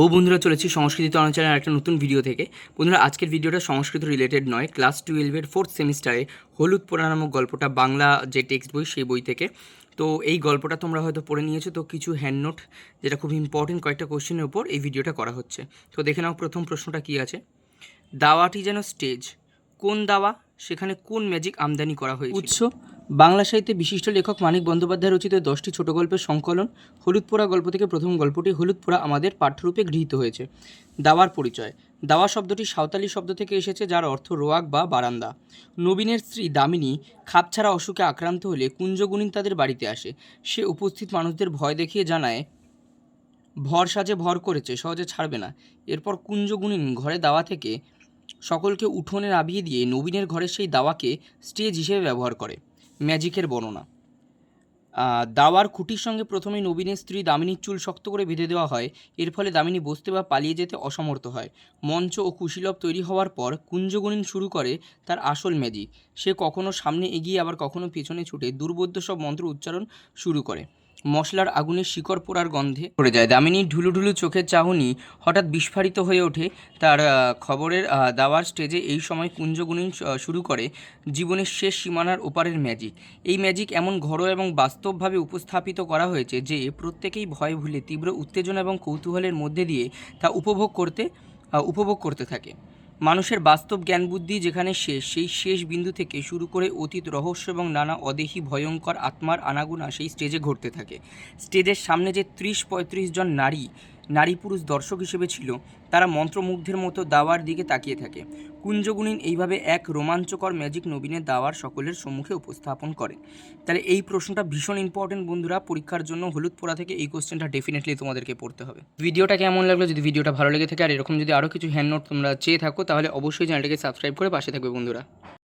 ও বন্ধুরা চলেছি সংস্কৃত অনাচারের একটা নতুন ভিডিও থেকে। বন্ধুরা, আজকের ভিডিওটা সংস্কৃত রিলেটেড নয়। ক্লাস টুয়েলভের ফোর্থ সেমিস্টারে হলুদ পোড়া নামক গল্পটা বাংলা যে টেক্সট বই, সেই বই থেকে। তো এই গল্পটা তোমরা হয়তো পড়ে নিয়েছো। তো কিছু হ্যান্ড নোট যেটা খুব ইম্পর্টেন্ট কয়েকটা কোশ্চেনের উপর এই ভিডিওটা করা হচ্ছে। তো দেখে নাও প্রথম প্রশ্নটা কী আছে। দাওয়াটি যেন স্টেজ কোন দাওয়া, সেখানে কোন ম্যাজিক আমদানি করা হয়েছে উৎস বাংলা সাহিত্যে বিশিষ্ট লেখক মানিক বন্দ্যোপাধ্যায় রচিত দশটি ছোট গল্পের সংকলন হলুদপোড়া গল্প থেকে প্রথম গল্পটি হলুদ পোড়া আমাদের পাঠ্যরূপে গৃহীত হয়েছে। দাওয়ার পরিচয়। দাওয়া শব্দটি সাঁওতালি শব্দ থেকে এসেছে যার অর্থ রোয়াক বা বারান্দা। নবীনের স্ত্রী দামিনী খাপছাড়া অসুখে আক্রান্ত হলে কুঞ্জগুণিন তাদের বাড়িতে আসে। সে উপস্থিত মানুষদের ভয় দেখিয়ে জানায়, ভর সাজে ভর করেছে, সহজে ছাড়বে না। এরপর কুঞ্জগুণিন ঘরে দাওয়া থেকে সকলকে উঠোনে নামিয়ে দিয়ে নবীনের ঘরের সেই দাওয়াকে স্টেজ হিসেবে ব্যবহার করে। ম্যাজিকের বর্ণনা। দাওয়ার খুঁটির সঙ্গে প্রথমে নবীনের স্ত্রী দামিনীর চুল শক্ত করে বেঁধে দেওয়া হয়। এর ফলে দামিনী বসতে বা পালিয়ে যেতে অসমর্থ হয়। মঞ্চ ও কুশীলব তৈরি হওয়ার পর কুঞ্জগুণিন শুরু করে তার আসল ম্যাজিক। সে কখনো সামনে এগিয়ে, আবার কখনো পেছনে ছুটে দুর্বোধ্য সব মন্ত্র উচ্চারণ শুরু করে। মশলার আগুনে শিকড় পোড়ার গন্ধে পড়ে যায়। দামিনীর ঢুলু ঢুলু চোখের চাহনি হঠাৎ বিস্ফারিত হয়ে ওঠে। তার খবরের দাওয়ার স্টেজে এই সময় কুঞ্জগুণিন শ- শুরু করে জীবনের শেষ সীমানার ওপারের ম্যাজিক। এই ম্যাজিক এমন ঘরোয়া এবং বাস্তবভাবে উপস্থাপিত করা হয়েছে যে প্রত্যেকেই ভয় ভুলে, তীব্র উত্তেজনা এবং কৌতূহলের মধ্যে দিয়ে তা উপভোগ করতে উপভোগ করতে থাকে। মানুষের বাস্তব জ্ঞান বুদ্ধি যেখানে শেষ, সেই শেষ বিন্দু থেকে শুরু করে অতীত রহস্য এবং নানা অদেহী ভয়ঙ্কর আত্মার আনাগুনা সেই স্টেজে ঘটতে থাকে। স্টেজের সামনে যে ত্রিশ পঁয়ত্রিশ জন নারী নারী পুরুষ দর্শক হিসেবে ছিল, তারা মন্ত্রমুগ্ধের মতো দাওয়ার দিকে তাকিয়ে থাকে। কুঞ্জগুণিন এইভাবে এক রোমাঞ্চকর ম্যাজিক নবীনের দাওয়ার সকলের সম্মুখে উপস্থাপন করে তাহলে এই প্রশ্নটা ভীষণ ইম্পর্টেন্ট বন্ধুরা, পরীক্ষার জন্য হলুদ পোড়া থেকে এই কোশ্চেনটা ডেফিনেটলি তোমাদেরকে পড়তে হবে। ভিডিওটা কেমন লাগল যদি ভিডিওটা ভালো লেগে থাকে, আর এরকম যদি আরও কিছু হ্যান্ড নোট তোমরা চেয়ে থাকো, তাহলে অবশ্যই চ্যানেলটাকে সাবস্ক্রাইব করে পাশে থাকবে বন্ধুরা।